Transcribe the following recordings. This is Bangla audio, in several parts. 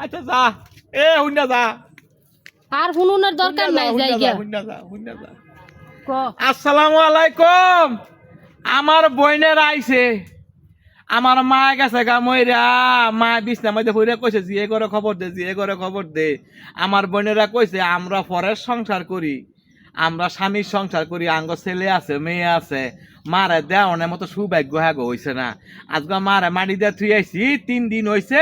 আচ্ছা যা। এ হুন্ডা যা। আর হুনুনের দরকার নাই যাই গিয়া হুন্ডা যা হুন্ডা যা। ক। আসসালামু আলাইকুম। আমার বইনের আইছে। আমার মা গেছে গা মইরা। মা বিছনা মধ্যে হইরা কইছে জিয়ে করে খবর দে জিয়ে করে খবর দে। আমার বোনেরা কইছে আমরা পরের সংসার করি। আমরা স্বামীর সংসার করি আঙ্গ ছেলে আছে মেয়ে আছে। মারে দেওয়ানের মতো সৌভাগ্য হ্যাগ হইছে না। আজকে মারে মাটি দিয়ে থুই আইছি তিন দিন হইছে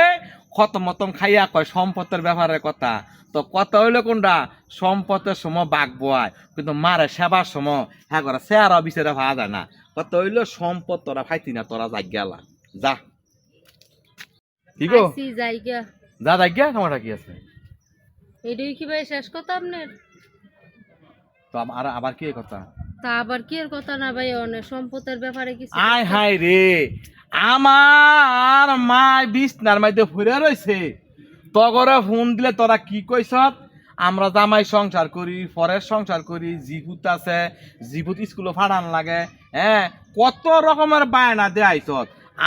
খতম মতম খাইয়া কয় সম্পত্তির ব্যাপারের কথা। তো কথা হইল কোনটা? সম্পদের সময় বাঘ বয় কিন্তু মারে সেবার সময়। হ্যাঁ করে চেহারা বিচারে ভাড়া যায় না। কথা হইল সম্পদ তোরা ফাইতি না তোরা যাই গেলা। যা। কি গো? যা যাই গিয়া তোমারটা কি আছে? এটাই কি ভাই শেষ কথা আপনার? তো আর আবার কি কথা? তা আবার কি এর কথা না ভাই অনেক সম্পদের ব্যাপারে কিছু আয় হায় রে! আমার মা বিছনার মধ্যে ফুরে রইছে। তগরে ফোন দিলে তোরা কি কইস আমরা জামাই সংসার করি, ফরের সংসার করি জিভুত আছে জিভুত স্কুলে ফাড়ান লাগে হ্যাঁ? কত রকমের বায়না দেয়াইছ?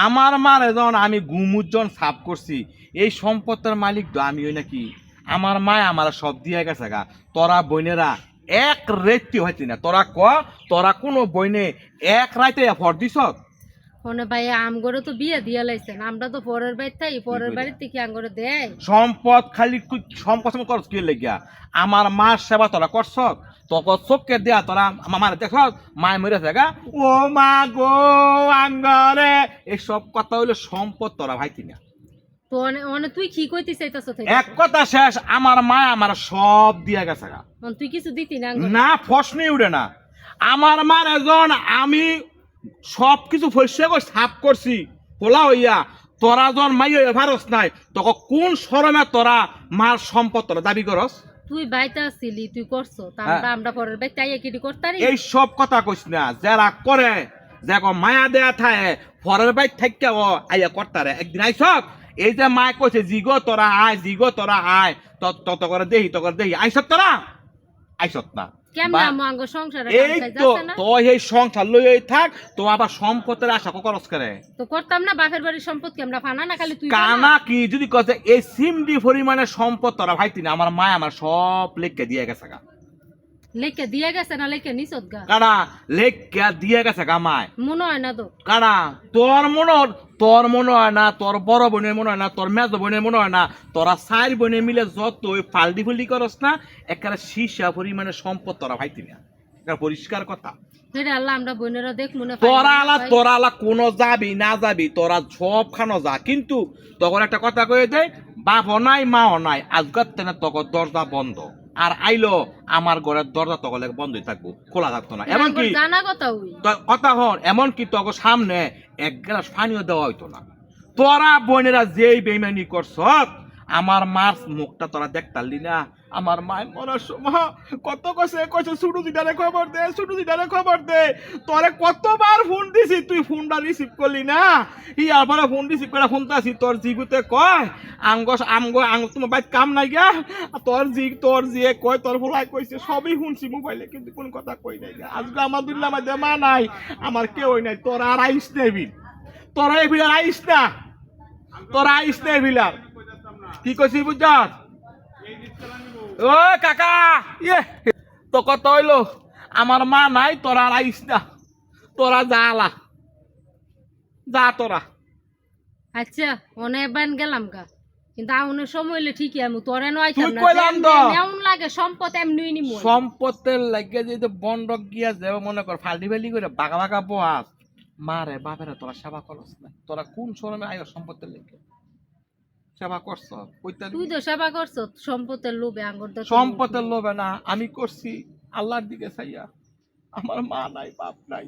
আমার মার এজন আমি গুমুজন সাফ করছি, এই সম্পত্তির মালিক তো আমি ওই নাকি? আমার মায় আমার সব দিয়ে গেছে গা। তোরা বইনেরা এক রেতি হইতি না। তোরা ক, তোরা কোনো বইনে এক রাইতে ফর দিছ? মনে ভাই আমগরে তো বিয়ে দিয়ে লাইছেন আমরা তো পরের বাড়ি থাই পরের বাড়ির থেকে আমগরে দেয়? সম্পদ খালি সম্পদ করছ কি লেগিয়া? আমার মার সেবা তোরা করছ তখন চোখকে দেয়া তোরা আমার দেখ মায় মরে থাকা ও মা গো আঙ্গরে এসব কথা হইল সম্পদ তোরা ভাইতি না তো অনে- অনে তুই কি কইতে চাইতাছ এক কথা শেষ আমার মা আমার সব দিয়া গেছে তুই কিছু দিতি না না না। আমার মার এজন আমি সব কিছু ফসে করে সাফ করছি পোলা হইয়া তোরা জন মাই ভারস নাই। তখন কোন শরমে তোরা মার সম্পদ তোরা দাবি করস তুই বাইতে আসছিলি তুই করছ। আমরা আমরা পরের বাড়ি তাই কিটি করতারি। এই সব কথা কইস না যারা করে যে ক মায়া দেয়া থায় ফরের বাইক থাকতে ও আইয়া করতারে। একদিন আইসক এই যে মায় কইছে জিগো তোরা আয় জিগো তোরা আয় তত করে দেহি তো করে দেহি। আইসত তোরা? আইসত না। এই তো আছে এই সংসার লই থাক তো আবার সম্পদের আশা করস করে। তো করতাম না বাপের বাড়ির সম্পদ কি আমরা ফানা না খালি তুই কানা কি যদি কছে এই সিমডি পরিমাণে সম্পদ তোরা ভাইতি না আমার মা আমার সব লেখকে দিয়ে গেছে গা। লেখে দিয়ে গেছে না লেখে নিচত গা? কারা লেখকে দিয়ে গেছে গা মায়। মনে হয় না তো। কারা তোর মনে তোর মনে হয় না তোর বড় বোনের মনে হয় না তোর মেজ বোনের মনে হয় না তোরা চার বোনে মিলে যত ওই ফাল্টি ফুল্টি করস না একটা সীসা পরিমাণে সম্পদ তোরা ভাইতি না। একটা পরিষ্কার কথা। সেটা আল্লাহ আমরা বোনেরা দেখ মনে তোরা আলা তোরা আলা কোনো যাবি না যাবি তোরা সব খানো যা। কিন্তু তখন একটা কথা কয়ে দেয় বাপও নাই নাই তেনে তখন দরজা বন্ধ। আর আইলো আমার ঘরের দরজা তখন বন্ধই থাকব খোলা থাকতো না। এমনকি জানা কথা ওই। ত- কথা হন এমনকি তখন সামনে এক গ্লাস পানিও দেওয়া হইতো না। তোরা বোনেরা যেই বেইমানি করছ আমার মার মুখটা তোরা দেখতালি না? আমার মায় মরার সময় কত কছে কছে ছুটু দিদারে খবর দে, ছুটু দিদারে খবর দে। তোরে কতবার ফোন দিছি, তুই ফোনটা রিসিভ করলি না? ই আবার ফোন রিসিভ করে ফোন আসি, তোর জিগুতে কয়? আঙ্গস আমগো আঙ্গ তোমার বাইক কাম নাই গা। তোর জি, তোর জিয়ে কয়, তোর ভুলাই কইছে, সবই শুনছি মোবাইলে কিন্তু কোন কথা কই নাই গা। আজকে আমার দুল্লা মধ্যে মা নাই, আমার কেউ নাই। তোরা আর আইস নেবি তোরা এই বিলার আইস না। তোরা আইস না এই বিলার কি কইছি বুঝছস ও কাকা! ইয়ে! তো কত হইল আমার মা নাই তোরা আইস না তোরা যা আলা। যা তোরা আচ্ছা অনেক বান গেলাম গা। কিন্তু আউনের সময় হইলে ঠিকই আমি তোরে নয় তুই কইলাম তো। এমন লাগে সম্পদ এমনি নিমু সম্পত্তির লাগে যদি বন্ডক গিয়া যাবে মনে কর ফাল্টি ফালি করে বাঁকা বাঁকা বহাস মারে বাপেরা তোরা সেবা করস না তোরা কোন সময় আয় সম্পদের লেগে? সেবা করছ? তুই তো সেবা করছ সম্পদের লোভে আঙ্গুর সম্পদের লোভে না আমি করছি আল্লাহর দিকে চাইয়া। আমার মা নাই বাপ নাই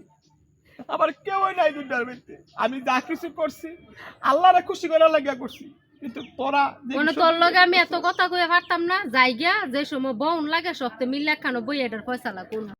আমার কেউই নাই দুটার ভিতরে। আমি যা কিছু করছি আল্লাহরে খুশি করার লাগিয়া করছি। কিন্তু তোরা মানে তোর লগে আমি এত কথা কয়ে পারতাম না গিয়া যে সময় বউন লাগে সপ্তাহে মিলে খানো বই এটার ফয়সালা